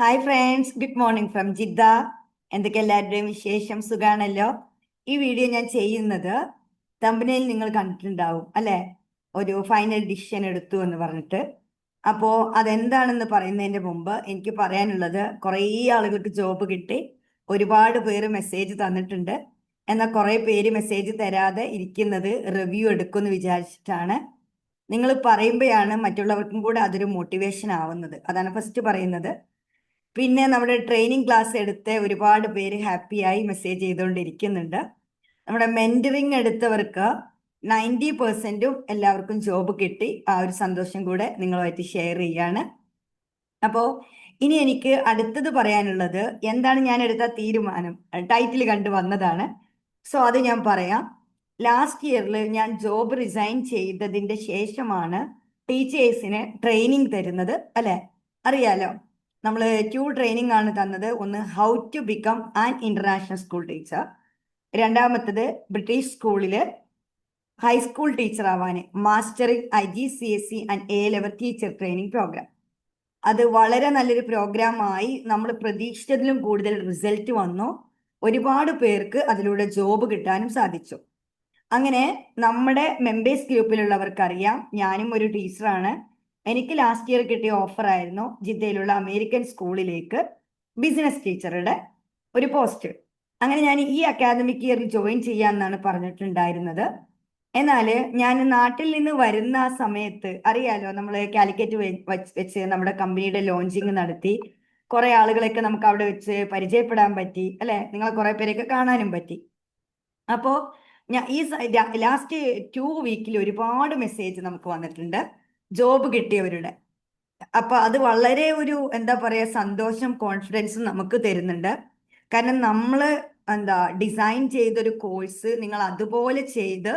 Hi friends good morning from Jeddah. എന്തൊക്കെ എല്ലാവരുടെയും വിശേഷം? സുഖാണല്ലോ? ഈ വീഡിയോ ഞാൻ ചെയ്യുന്നത് തമ്പനയിൽ നിങ്ങൾ കണ്ടിട്ടുണ്ടാവും അല്ലെ? ഒരു ഫൈനൽ ഡിസിഷൻ എടുത്തു എന്ന് പറഞ്ഞിട്ട്. അപ്പോൾ അതെന്താണെന്ന് പറയുന്നതിന്റെ മുമ്പ് എനിക്ക് പറയാനുള്ളത് കുറേ ആളുകൾക്ക് ജോബ് കിട്ടി. ഒരുപാട് പേര് മെസ്സേജ് തന്നിട്ടുണ്ട്. എന്നാൽ കുറേ പേര് മെസ്സേജ് തരാതെ ഇരിക്കുന്നത് റിവ്യൂ എടുക്കുമെന്ന് വിചാരിച്ചിട്ടാണ്. നിങ്ങൾ പറയുമ്പോഴാണ് മറ്റുള്ളവർക്കും കൂടെ അതൊരു മോട്ടിവേഷൻ ആവുന്നത്. അതാണ് ഫസ്റ്റ് പറയുന്നത്. പിന്നെ നമ്മുടെ ട്രെയിനിങ് ക്ലാസ് എടുത്ത് ഒരുപാട് പേര് ഹാപ്പിയായി മെസ്സേജ് ചെയ്തുകൊണ്ടിരിക്കുന്നുണ്ട് നമ്മുടെ മെന്ററിങ് എടുത്തവർക്ക് നയന്റി പെർസെന്റും എല്ലാവർക്കും ജോബ് കിട്ടി. ആ ഒരു സന്തോഷം കൂടെ നിങ്ങളുമായിട്ട് ഷെയർ ചെയ്യാണ്. അപ്പോൾ ഇനി എനിക്ക് അടുത്തത് പറയാനുള്ളത് എന്താണ് ഞാൻ എടുത്ത തീരുമാനം? ടൈറ്റിൽ കണ്ടു വന്നതാണ്. സോ അത് ഞാൻ പറയാം. ലാസ്റ്റ് ഇയറിൽ ഞാൻ ജോബ് റിസൈൻ ചെയ്തതിന്റെ ശേഷമാണ് ടീച്ചേഴ്സിന് ട്രെയിനിങ് തരുന്നത്. അല്ലേ? അറിയാലോ? നമ്മൾ ടു ട്രെയിനിങ് ആണ് തന്നത്. ഒന്ന് how to become an international school teacher രണ്ടാമത്തത് ബ്രിട്ടീഷ് സ്കൂളിൽ ഹൈസ്കൂൾ ടീച്ചർ ആവാൻ mastering I G C S C and A level teacher training program അത് വളരെ നല്ലൊരു പ്രോഗ്രാമായി നമ്മൾ പ്രതീക്ഷിച്ചതിലും കൂടുതൽ റിസൾട്ട് വന്നു. ഒരുപാട് പേർക്ക് അതിലൂടെ ജോബ് കിട്ടാനും സാധിച്ചു. അങ്ങനെ നമ്മുടെ മെമ്പേഴ്സ് ഗ്രൂപ്പിലുള്ളവർക്കറിയാം ഞാനും ഒരു ടീച്ചറാണ് എനിക്ക് ലാസ്റ്റ് ഇയർ കിട്ടിയ ഓഫർ ആയിരുന്നു ജിദ്ദയിലുള്ള അമേരിക്കൻ സ്കൂളിലേക്ക് ബിസിനസ് ടീച്ചറുടെ ഒരു പോസ്റ്റ് അങ്ങനെ ഞാൻ ഈ അക്കാദമിക് ഇയറിൽ ജോയിൻ ചെയ്യാമെന്നാണ് പറഞ്ഞിട്ടുണ്ടായിരുന്നത്. എന്നാൽ ഞാൻ നാട്ടിൽ നിന്ന് വരുന്ന ആ സമയത്ത് അറിയാലോ നമ്മൾ കാലിക്കറ്റ് വെച്ച് നമ്മുടെ കമ്പനിയുടെ ലോഞ്ചിങ് നടത്തി കുറെ ആളുകളെയൊക്കെ നമുക്ക് അവിടെ വെച്ച് പരിചയപ്പെടാൻ പറ്റി അല്ലെ? നിങ്ങൾ കുറെ പേരെയൊക്കെ കാണാനും പറ്റി. അപ്പോൾ ഞാൻ ഈ ലാസ്റ്റ് ടു വീക്കിൽ ഒരുപാട് മെസ്സേജ് നമുക്ക് വന്നിട്ടുണ്ട്. ജോബ് കിട്ടിയവരുടെ. അപ്പൊ അത് വളരെ ഒരു എന്താ പറയാ സന്തോഷം കോൺഫിഡൻസും നമുക്ക് തരുന്നുണ്ട്. കാരണം നമ്മൾ എന്താ ഡിസൈൻ ചെയ്തൊരു കോഴ്സ് നിങ്ങൾ അതുപോലെ ചെയ്ത്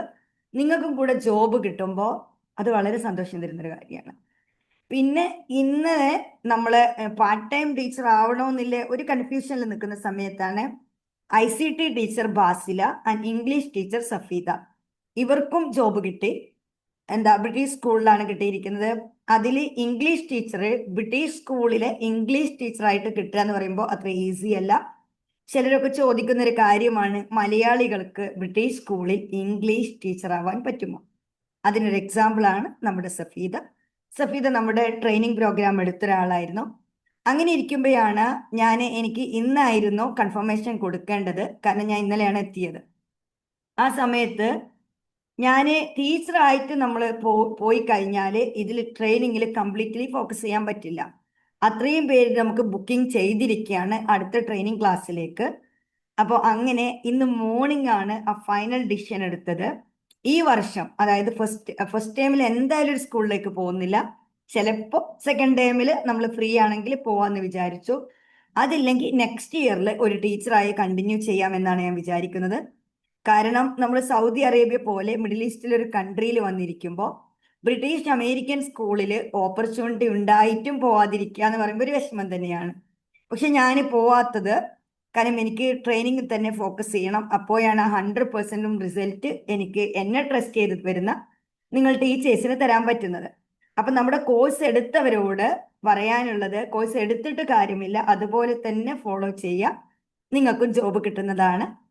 നിങ്ങൾക്കും കൂടെ ജോബ് കിട്ടുമ്പോൾ അത് വളരെ സന്തോഷം തരുന്നൊരു കാര്യമാണ്. പിന്നെ ഇന്ന് നമ്മൾ പാർട്ട് ടൈം ടീച്ചർ ആവണമെന്നില്ല ഒരു കൺഫ്യൂഷനിൽ നിൽക്കുന്ന സമയത്താണ് I C T teacher Basila and English teacher Safeeda. ഇവർക്കും ജോബ് കിട്ടി. എന്താ ബ്രിട്ടീഷ് സ്കൂളിലാണ് കിട്ടിയിരിക്കുന്നത്. അതിൽ ഇംഗ്ലീഷ് ടീച്ചർ ബ്രിട്ടീഷ് സ്കൂളിലെ ഇംഗ്ലീഷ് ടീച്ചറായിട്ട് കിട്ടുക എന്ന് പറയുമ്പോൾ അത്ര ഈസി അല്ല. ചിലരൊക്കെ ചോദിക്കുന്ന ഒരു കാര്യമാണ് മലയാളികൾക്ക് ബ്രിട്ടീഷ് സ്കൂളിൽ ഇംഗ്ലീഷ് ടീച്ചർ ആവാൻ പറ്റുമോ? അതിനൊരു എക്സാമ്പിൾ ആണ് നമ്മുടെ സഫീദ. സഫീദ നമ്മുടെ ട്രെയിനിങ് പ്രോഗ്രാം എടുത്ത ഒരാളായിരുന്നു. അങ്ങനെ ഇരിക്കുമ്പോഴാണ് ഞാൻ എനിക്ക് ഇന്നായിരുന്നു കൺഫർമേഷൻ കൊടുക്കേണ്ടത്. കാരണം ഞാൻ ഇന്നലെയാണ് എത്തിയത്. ആ സമയത്ത് ഞാൻ ടീച്ചറായിട്ട് നമ്മൾ പോയി കഴിഞ്ഞാൽ ഇതിൽ ട്രെയിനിങ്ങിൽ കംപ്ലീറ്റ്ലി ഫോക്കസ് ചെയ്യാൻ പറ്റില്ല. അത്രയും പേര് നമുക്ക് ബുക്കിംഗ് ചെയ്തിരിക്കുകയാണ് അടുത്ത ട്രെയിനിങ് ക്ലാസ്സിലേക്ക്. അപ്പോൾ അങ്ങനെ ഇന്ന് മോർണിംഗ് ആണ് ആ ഫൈനൽ ഡിസിഷൻ എടുത്തത്. ഈ വർഷം അതായത് ഫസ്റ്റ് ഫസ്റ്റ് ടൈമിൽ എന്തായാലും ഒരു സ്കൂളിലേക്ക് പോകുന്നില്ല. ചിലപ്പോൾ സെക്കൻഡ് ടൈമിൽ നമ്മൾ ഫ്രീ ആണെങ്കിൽ പോവാന്ന് വിചാരിച്ചു. അതില്ലെങ്കിൽ നെക്സ്റ്റ് ഇയറിൽ ഒരു ടീച്ചറായി കണ്ടിന്യൂ ചെയ്യാമെന്നാണ് ഞാൻ വിചാരിക്കുന്നത്. കാരണം നമ്മൾ സൗദി അറേബ്യ പോലെ മിഡിൽ ഈസ്റ്റിൽ ഒരു കൺട്രിയിൽ വന്നിരിക്കുമ്പോൾ ബ്രിട്ടീഷ് അമേരിക്കൻ സ്കൂളിൽ ഓപ്പർച്യൂണിറ്റി ഉണ്ടായിട്ടും പോവാതിരിക്കുക എന്ന് പറയുമ്പോൾ ഒരു വിഷമം തന്നെയാണ്. പക്ഷെ ഞാൻ പോവാത്തത് കാരണം എനിക്ക് ട്രെയിനിങ് തന്നെ ഫോക്കസ് ചെയ്യണം. അപ്പോഴാണ് ഹൺഡ്രഡ് പെർസെന്റും റിസൾട്ട് എനിക്ക് എന്നെ ട്രസ്റ്റ് ചെയ്ത് വരുന്ന നിങ്ങൾ ടീച്ചേഴ്സിന് തരാൻ പറ്റുന്നത്. അപ്പം നമ്മുടെ കോഴ്സ് എടുത്തവരോട് പറയാനുള്ളത് കോഴ്സ് എടുത്തിട്ട് കാര്യമില്ല. അതുപോലെ തന്നെ ഫോളോ ചെയ്യുക. നിങ്ങൾക്കും ജോബ് കിട്ടുന്നതാണ്.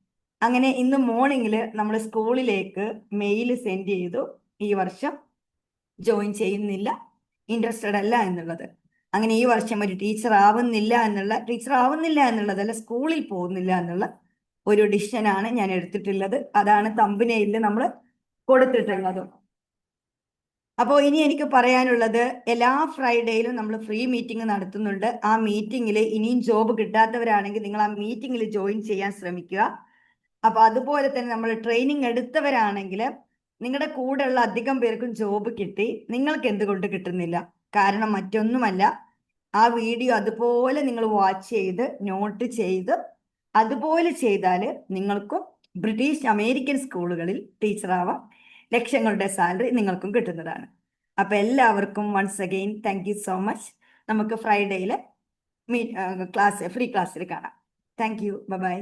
അങ്ങനെ ഇന്ന് മോർണിംഗിൽ നമ്മൾ സ്കൂളിലേക്ക് മെയിൽ സെൻഡ് ചെയ്തു. ഈ വർഷം ജോയിൻ ചെയ്യുന്നില്ല. ഇൻട്രസ്റ്റഡ് അല്ല എന്നുള്ളത്. അങ്ങനെ ഈ വർഷം ഒരു ടീച്ചർ ആവുന്നില്ല എന്നുള്ള ടീച്ചർ ആവുന്നില്ല എന്നുള്ളതല്ല സ്കൂളിൽ പോകുന്നില്ല എന്നുള്ള ഒരു ഡിസിഷനാണ് ഞാൻ എടുത്തിട്ടുള്ളത്. അതാണ് തമ്പിനയിൽ നമ്മൾ കൊടുത്തിട്ടുള്ളത്. അപ്പോൾ ഇനി എനിക്ക് പറയാനുള്ളത് എല്ലാ ഫ്രൈഡേയിലും നമ്മൾ ഫ്രീ മീറ്റിംഗ് നടത്തുന്നുണ്ട്. ആ മീറ്റിംഗിൽ ഇനിയും ജോബ് കിട്ടാത്തവരാണെങ്കിൽ നിങ്ങൾ ആ മീറ്റിംഗിൽ ജോയിൻ ചെയ്യാൻ ശ്രമിക്കുക. അപ്പൊ അതുപോലെ തന്നെ നമ്മൾ ട്രെയിനിങ് എടുത്തവരാണെങ്കിൽ നിങ്ങളുടെ കൂടെയുള്ള അധികം പേർക്കും ജോബ് കിട്ടി. നിങ്ങൾക്ക് എന്തുകൊണ്ട് കിട്ടുന്നില്ല? കാരണം മറ്റൊന്നുമല്ല. ആ വീഡിയോ അതുപോലെ നിങ്ങൾ വാച്ച് ചെയ്ത് നോട്ട് ചെയ്ത് അതുപോലെ ചെയ്താൽ നിങ്ങൾക്കും ബ്രിട്ടീഷ് അമേരിക്കൻ സ്കൂളുകളിൽ ടീച്ചറാവാം ലക്ഷങ്ങളുടെ സാലറി നിങ്ങൾക്കും കിട്ടുന്നതാണ്. അപ്പൊ എല്ലാവർക്കും once again thank so much നമുക്ക് ഫ്രൈഡേയിൽ മീ ക്ലാസ് ഫ്രീ ക്ലാസ്സിൽ കാണാം. Thank you by